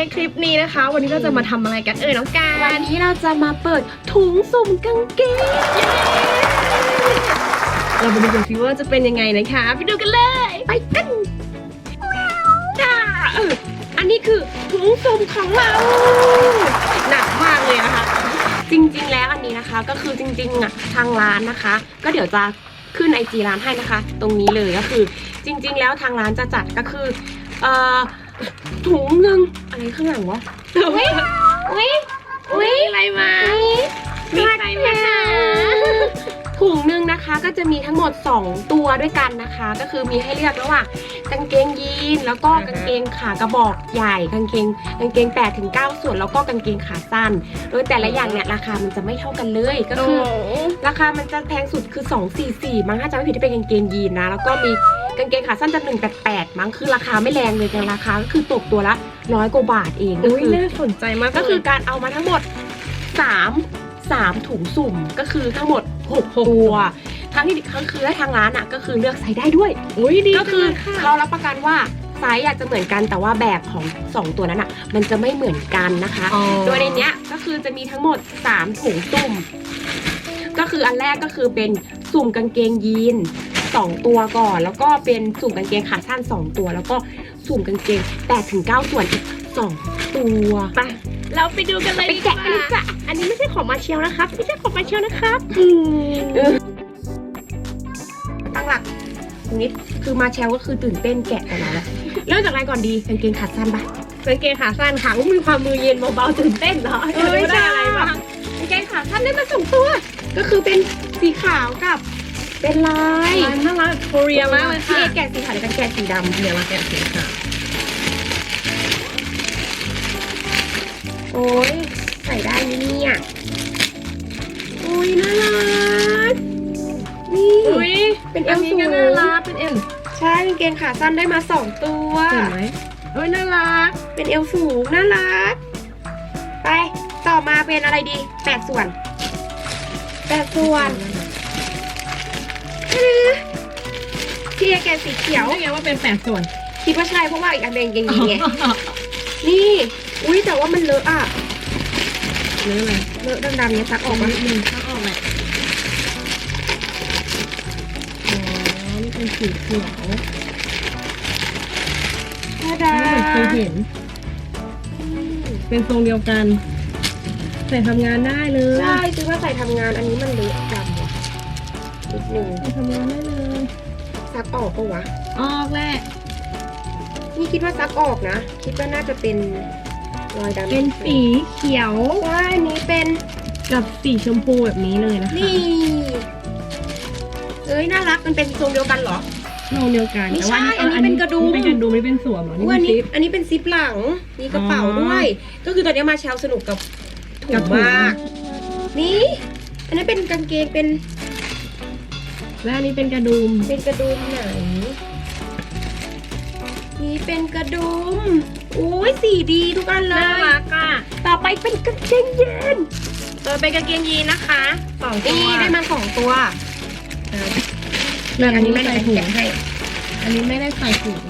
ในคลิปนี้นะคะ วันนี้เราจะมาทำอะไรกันเอ่ยน้องกาวัรนนี้เราจะมาเปิดถุงสุ่มกางเกง เราไปดูกันสิว่าจะเป็นยังไงนะคะ ไปดูกันเลย ไปกันจ้าเอออันนี้คือถุงสุ่มของเรา หนักมากเลยนะคะ จริงๆแล้วอันนี้นะคะ ก็คือจริงๆอะทางร้านนะคะ ก็เดี๋ยวจะขึ้นไอจีร้านให้นะคะ ตรงนี้เลยก็คือ จริง ๆ แล้วทางร้านจะจัดก็คือเอ่อ ถุงหนึ่งอะไรข้างหลังวะอุ้ยอุ้ยอุ้ยอะไรมา มีใครมาหาถุงหนึ่งนะคะก็จะมีทั้งหมด 2 ตัวด้วยกันนะคะ ก็คือมีให้เลือกระหว่างกางเกงยีนแล้วก็กางเกงขากระบอกใหญ่กางเกงกางเกง8ถึง9ส่วนแล้วก็กางเกงขาสั้น โดยแต่ละอย่างเนี่ยราคามันจะไม่เท่ากันเลยก็คือ ราคามันจะแพงสุดคือ 244มั้งถ้าจำไม่ผิดที่เป็นกางเกงยีนนะ แล้วก็มี กางเกงขาสั้นจะ188 มั้งคือราคาไม่แรงเลยแต่ราคาก็คือตกตัวละร้อยกว่าบาทเองก็อุ้ยคือน่าสนใจมากก็คือการเอามาทั้งหมด 3 3 ถุงสุ่มก็คือทั้งหมด6ตัวทั้งที่ก็คือให้ทางร้านอะก็คือเลือกไซส์ได้ด้วย อุ้ยดีก็คือจังเลยค่ะเขารับประกันว่าไซส์อาจจะเหมือนกันแต่ว่าแบบของ 2 ตัวนั้นอะ มันจะไม่เหมือนกันนะคะอ๋อโดยในเนี้ยก็คือจะมีทั้งหมด 3 ถุงสุ่ม ก็คืออันแรกก็คือเป็นสุ่มกางเกงยีน 2 ตัวก่อน แล้วก็เป็นสุ่มกางเกงขาสั้น 2 ตัว แล้วก็สุ่มกางเกง8ถึง9ส่วนอีก2ตัวไปเราไปดูกันเลยไปแกะกันเลยจ้ะอันนี้ไม่ใช่ของมาเชลนะครับ ไม่ใช่ของมาเชลนะครับตั้งหลักตรงนี้คือมาแชลก็คือตื่นเต้นแกะกันแล้วแหละเริ่มจากอะไรก่อนดีกางเกงขาสั้นปะกางเกงขาสั้นค่ะอุ้ยมีความมือเย็นเบาๆตื่นเต้นเนาะจะรู้ได้อะไรบ้างกางเกงขาสั้นได้มาสองตัว ก็คือเป็นสีขาวกับ เป็นลายร้านน่ารักโคเรียมากเลยพี่ค่ะ เอแกะสีขาวหรือกันแกะสีดำเดี๋ยวมาแกะสีขาวโอ้ยใส่ได้ไหมเนี่ยโอ้ยน่ารักนี่ อุ้ยเป็นเออันลนี้สูก็งน่ารักเป็นเอลใช่กางเกงขาสั้นได้มาสองตัว เห็นไหมเอ้ยน่ารักเป็นเอวสูงน่ารัก ไปต่อมาเป็นอะไรดีแปดส่วนแปดส่วน พี่เอแกะสีเขียวรู้ไงว่าเป็นแปดส่วน คิดว่าใช่เพราะว่าอีกอันเป็นกางเกงยีนไง นี่ อุ้ยแต่ว่ามันเลอะอะหรืออะไรเลอะดำๆเนี่ยซักออกมานิดนึงถ้าออกแหละอ๋อนี่เป็นสีเขียวธรรมดาไม่เคยเห็น เป็นทรงเดียวกันใส่ทำงานได้เลย ใช่ซื้อมาใส่ทำงานอันนี้มันเลอะดำ ว่ะนิดนึงใส่ทำงานได้เลยซักออกปะวะ ออกแหละนี่คิดว่าซักออกนะ คิดว่าน่าจะเป็นรอยดำเป็นสีเขียวใช่อันนี้เป็นกับสีชมพูแบบนี้เลยนะคะนี่เอ้ยน่ารักมันเป็นทรงเดียวกันเหรอทรงเดียวกันไม่แต่ว่าใช่อันนี้เป็นกระดุมนี่เป็นกระดุมนี่เป็นสวมเหรอนี่ว่าเป็นอันนี้ ซิป อันนี้เป็นซิปหลัง มีกระเป๋าอ๋อด้วย ก็คือตอนนี้มาเชลสนุกกับถุกับงถุง มาก นี่ อันนี้เป็นกางเกงเป็น และอันนี้เป็นกระดุม เป็นกระดุมไหน นี่เป็นกระดุมโอ้ยสีดีทุกอันเลน่ายรักอะต่อไปเป็นกางเกงยีนตัวเป็นกางเกงยีนนะคะสองตัวนี่ได้มาสองตัวเลือกอันนี้ไม่ไม่ได้ได้ถุงแกะให้ อันนี้ไม่ได้ใส่ถุง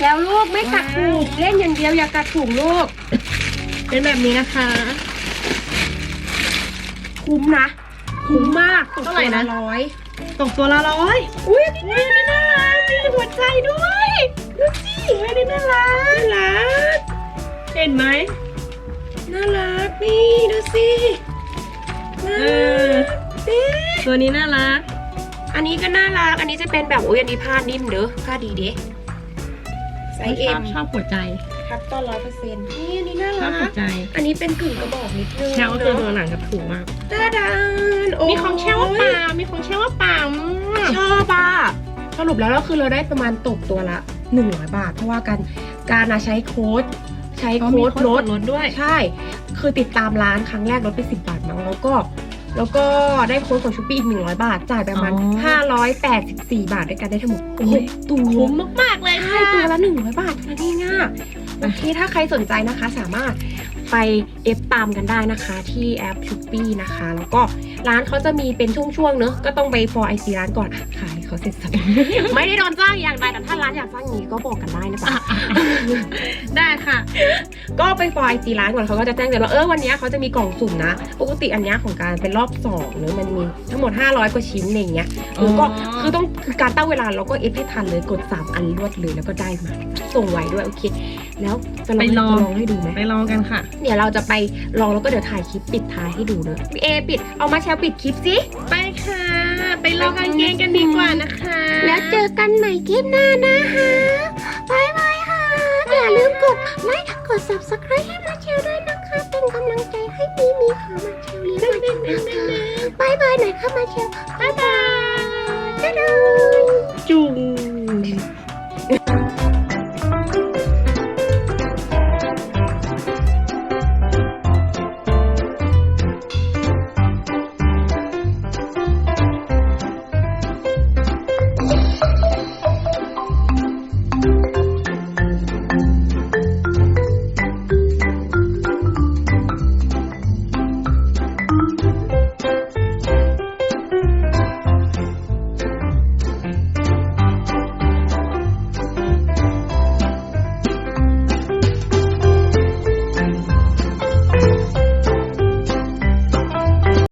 แล้วลูกไม่กัดว้าวถุงเล่นอย่างเดียวอย่ากัดถุงลูก เป็นแบบนี้นะคะ คุ้มนะ คุ้มมากเท่าไหร่นะตกตัวลร้อยตกตัวละร้อยอุ้ยอันนี้น่ารักมีหัวใจด้วยดูสิอันนี้น่ารักน่ารักเห็นไหมน่ารักนี่ดูสิน่าเอรัอกนี่ตัวนี้น่ารัก อันนี้ก็น่ารัก อันนี้จะเป็นแบบโอ้ยอันนี้ผ้านิ่มเด้อผ้าดีเด้ไซส์เอ็มชอบหัวใจ ครับต้อนร้อยเปอร์เซ็นต์นี่อันนี้น่าชอบรัหัวกใจอันนี้เป็นกึ่งกระบอกนิดนึงแชลคือเนตัวอะหนังกับถุงมาก ตาดานโอ้ยมีของแชลว่าเปล่ามีของแชลว่าเปล่าชอบอะสรุปแล้วก็คือเราได้ประมาณตกตัวละ 100 บาท เพราะว่าการการอะใช้โค้ดใช้เขาโค้มีดโค้ดลดลดด้วย ใช่ คือติดตามร้านครั้งแรกลดไป 10 บาทมั้ง แล้วก็ แล้วก็ได้โค้ดของชูปี้อีก 100 บาท จ่ายไปประมาณ อ๋อ584 บาทด้วยกันได้ทั้งหมดโอ้ยตัวคุ้มมากๆเลยใช่ค่ะตัวละ 100 บาทเท่านั้นเองอะ โอเคถ้าใครสนใจนะคะสามารถไปเอฟตามกันได้นะคะ ที่แอปชูปี้นะคะ แล้วก็ร้านเขาจะมีเป็นช่วงๆเนอะก็ต้องไปฟอร์ไอซีร้านก่อนอะขายเขาเสร็จสับไม่ได้โดนจ้างอย่างใดแต่ถ้าร้านอยากจ้างนี้ก็บอกกันได้นะจ๊ะได้ค่ะ ก็ไปฟอร์ไอจีร้านก่อนเขาก็จะแจ้งเตือนว่าเออวันนี้เขาจะมีกล่องสุ่มนะปกติอันนี้ของการเป็นรอบสองเนอะมันมีทั้งหมด 500กว่าชิ้นอะไรอย่างเงี้ยแล้วก็คือต้องคือการตั้งเวลาเราก็เอฟให้ทันเลยกด 3 อันรวดเลยแล้วก็ได้มาส่งไวด้วยโอเค แล้วจะลองไปให้ลอง จะลองให้ดูไหมไปลองกันค่ะ เดี๋ยวเราจะไปลองแล้วก็เดี๋ยวถ่ายคลิปปิดท้ายให้ดูเนอะพี่เอปิดเอามาแชร์ปิดคลิปสิ ไปค่ะ ไปลองกางเกงกันดีกว่านะคะ แล้วเจอกันใหม่คลิปหน้านะคะบายบายค่ะ อย่าลืมกดไลค์กด subscribe ให้